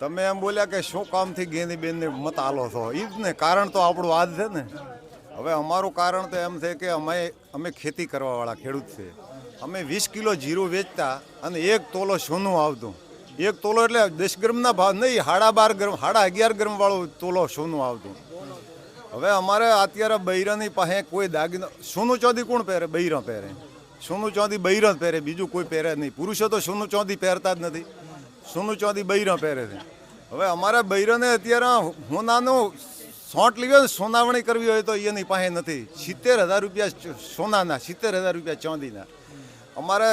તમે એમ બોલ્યા કે શું કામથી ગેની બેનને મત આલો છો? એ જ ને, કારણ તો આપણું આ જ છે ને. હવે અમારું કારણ તો એમ છે કે અમે અમે ખેતી કરવાવાળા ખેડૂત છે. અમે વીસ કિલો જીરું વેચતા અને એક તોલો સોનું આવતું. એક તોલો એટલે દસ ગ્રામના ભાવ નહીં, સાડા બાર ગ્રામ, સાડા અગિયાર ગ્રામવાળું તોલો સોનું આવતું. હવે અમારે અત્યારે બૈરાની પાસે કોઈ દાગીનો, સોનું ચોદી કોણ પહેરે? બૈરા પહેરે. સોનું ચોદી બૈરા પહેરે, બીજું કોઈ પહેરે નહીં. પુરુષો તો સોનું ચોદી પહેરતા જ નથી. સોનું ચોદી બૈરા પહેરે છે. હવે અમારા બૈરાને અત્યારે હોનાનું સોંટ લીધો સોનાવણી કરવી હોય તો એની પાસે નથી. સિત્તેર હજાર રૂપિયા સોનાના, સિત્તેર હજાર રૂપિયા ચાંદીના. અમારે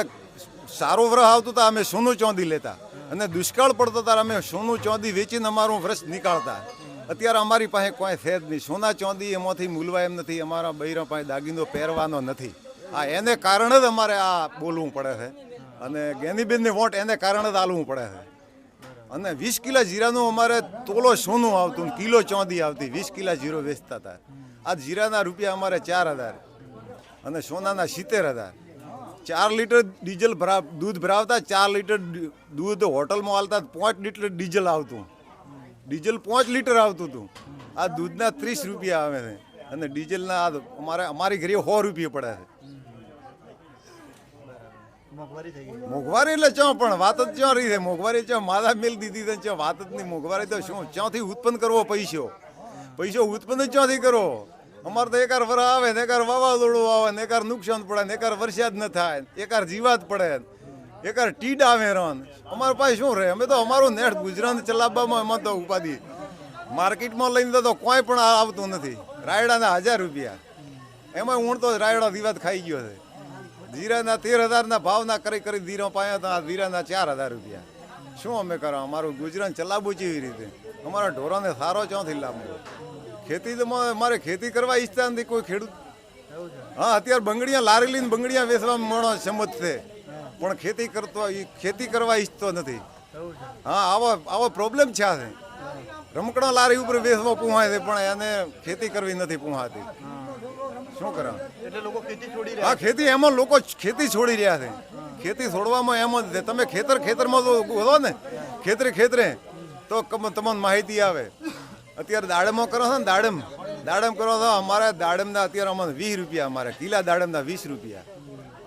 સારું વ્રહ આવતું તો અમે સોનું ચાંદી લેતા. અને દુષ્કાળ પડતો ત્યારે અમે સોનું ચાંદી વેચીને અમારું વ્રસ નીકાળતા. અત્યારે અમારી પાસે કોઈ છે જ નહીં. સોના ચાંદી એમાંથી મૂલવા એમ નથી. અમારા બૈરા પાસે દાગીનો પહેરવાનો નથી. આ એને કારણે જ અમારે આ બોલવું પડે છે. અને ગેનીબેનની વોટ એને કારણે જ આલવું પડે છે. અને વીસ કિલા જીરાનું અમારે તોલો સોનું આવતું કિલો ચોંદી આવતી, વીસ કિલા જીરો વેચતા હતા. આ જીરાના રૂપિયા અમારે ચાર હજાર. અને સોનાના સિત્તેર હજાર. ચાર લીટર ડીઝલ ભરા, દૂધ ભરાવતા ચાર લીટર દૂધ હોટલમાં હાલતા પાંચ લીટર ડીઝલ આવતું. ડીઝલ પાંચ લીટર આવતું હતું. આ દૂધના ત્રીસ રૂપિયા આવે છે. અને ડીઝલના અમારે, અમારી ઘરે સો રૂપિયા પડે છે. મોંઘવારી એટલે ચો, પણ વાત જ ચો રહી છે? મોંઘવારી ચો માદા મિલ દીધી છે ચો, વાત જ નહીં. મોંઘવારી તો શું? ચોથી ઉત્પન્ન કરવો પૈસો. પૈસો ઉત્પન્ન જ ચોથી કરો. અમારે તો એકાર વર આવે ને એકાર વાવાઝોડું આવે ને એકાર નુકસાન પડે ને એકાર વરસાદ ન થાય એકાર જીવાત પડે એકાર ટીડ આવે રન. અમારા પાસે શું રહે? અમે તો અમારું નેટ ગુજરાત ચલાવવામાં એમાં તો ઉપાધિ. માર્કેટમાં લઈને તો કોઈ પણ આવતું નથી. રાયડાના હજાર રૂપિયા. એમાં ઊણ તો રાયડા દિવાત ખાઈ ગયો છે. જીરાના તેર હજારના ભાવના કરી કરી ધીરો પાયા હતા. આ જીરાના ચાર હજાર રૂપિયા. શું અમે કરવા? અમારું ગુજરાન ચલાવવું જેવી રીતે. અમારા ઢોરાને સારો ચોથી લાભ ખેતી તો મારે ખેતી કરવા ઈચ્છતા નથી કોઈ ખેડૂત. હા, અત્યારે બંગડીયા લારી લઈને બંગડીયા વેચવા મળો સમજ છે. પણ ખેતી કરતો ખેતી કરવા ઈચ્છતો નથી. હા, આવો આવો પ્રોબ્લેમ છે આ રમકડા લારી ઉપર વેચવા પૂહાય છે, પણ એને ખેતી કરવી નથી પૂહાતી. શું કરો? એટલે લોકો ખેતી છોડી હા રહ્યા ખેતી એમાં લોકો ખેતી છોડી રહ્યા છે. ખેતી છોડવામાં એમ જ છે. તમે ખેતર ખેતરમાં તો બોલો ને. ખેતરે ખેતરે. તો તમને માહિતી આવે. અત્યારે દાડમો કરો છો ને દાડમ. દાડમ કરો છો અમારે દાડમના અત્યારે અમારે વીસ રૂપિયા અમારે. કિલા દાડમના વીસ રૂપિયા.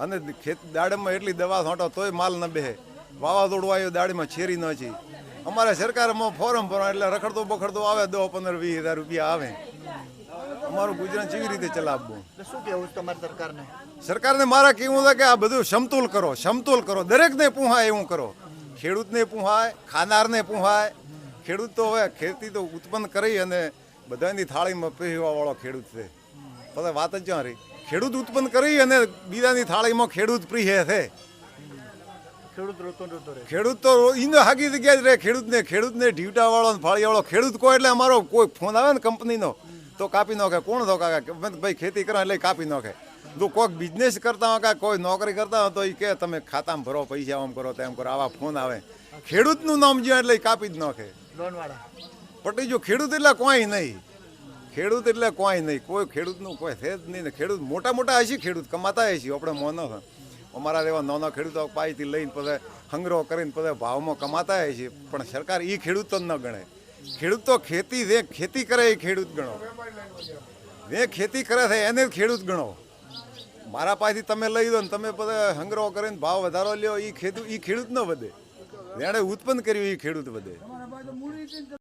અને ખેત દાડમમાં એટલી દવા છાંટો તોય માલ ન બેહે. વાવાઝોડું આવ્યું દાડીમાં છેરી ન છે. અમારે સરકારમાં ફોરમ ભરો એટલે રખડતો બખડતો આવે દો પંદર વીસ હજાર રૂપિયા આવે. અમારું ગુજરાત કેવી રીતે ચલાવવું? શું કેવું તમારી સરકારને? સરકારને મારા કેવું છે કે આ બધું સમતુલ કરો સમતુલ કરો. દરેકને પૂહાય એવું કરો. ખેડૂતને પૂહાય ખાનારને પૂહાય. ખેડૂત તો હવે ખેતી તો ઉત્પન્ન કરી અને બધાની થાળીમાં પીવા વાળો ખેડૂત છે. બધા વાત જ જ્યાં રહી? ખેડૂત ઉત્પન્ન કરી અને બીજાની થાળીમાં ખેડૂત પ્રિય છે. ખેડૂત તો ઈનો હાગી જગ્યા જ રહે. ખેડૂતને ખેડૂતને ઢીવટા વાળો ફાળી વાળો ખેડૂત કોઈ એટલે અમારો કોઈ ફોન આવે ને કંપનીનો તો કાપી નાખે. કોણ કાકા કે ભાઈ ખેતી કરો એટલે કાપી નાખે. તું કોઈક બિઝનેસ કરતા હોય કે કોઈ નોકરી કરતા હોય તો એ કે તમે ખાતામાં ભરો પૈસા આમ કરો તેમ કરો આવા ફોન આવે. ખેડૂતનું નામ જ્યાં એટલે કાપી જ નાખે. પટી જો ખેડૂત એટલે કોઈ નહીં. ખેડૂત એટલે કોઈ નહીં. કોઈ ખેડૂતનું કોઈ છે જ નહીં ને ખેડૂત મોટા મોટા હશે ખેડૂત કમાતા હશે આપણે મોનો અમારા જેવા નાના ખેડૂતો પાઈથી લઈને પછી સંગ્રહ કરીને પછી ભાવમાં કમાતા હશે. પણ સરકાર એ ખેડૂત તો ન ગણે. ખેડૂત તો ખેતી જે ખેતી કરે એ ખેડૂત ગણો. જે ખેતી કરે છે એને ખેડૂત ગણો. મારા પાસેથી તમે લઈ દો ને તમે બધા સંગ્રહ કરીને ભાવ વધારો લ્યો એ ખેડૂત એ ખેડૂત ન વધે. જેણે ઉત્પન્ન કર્યું એ ખેડૂત વધે.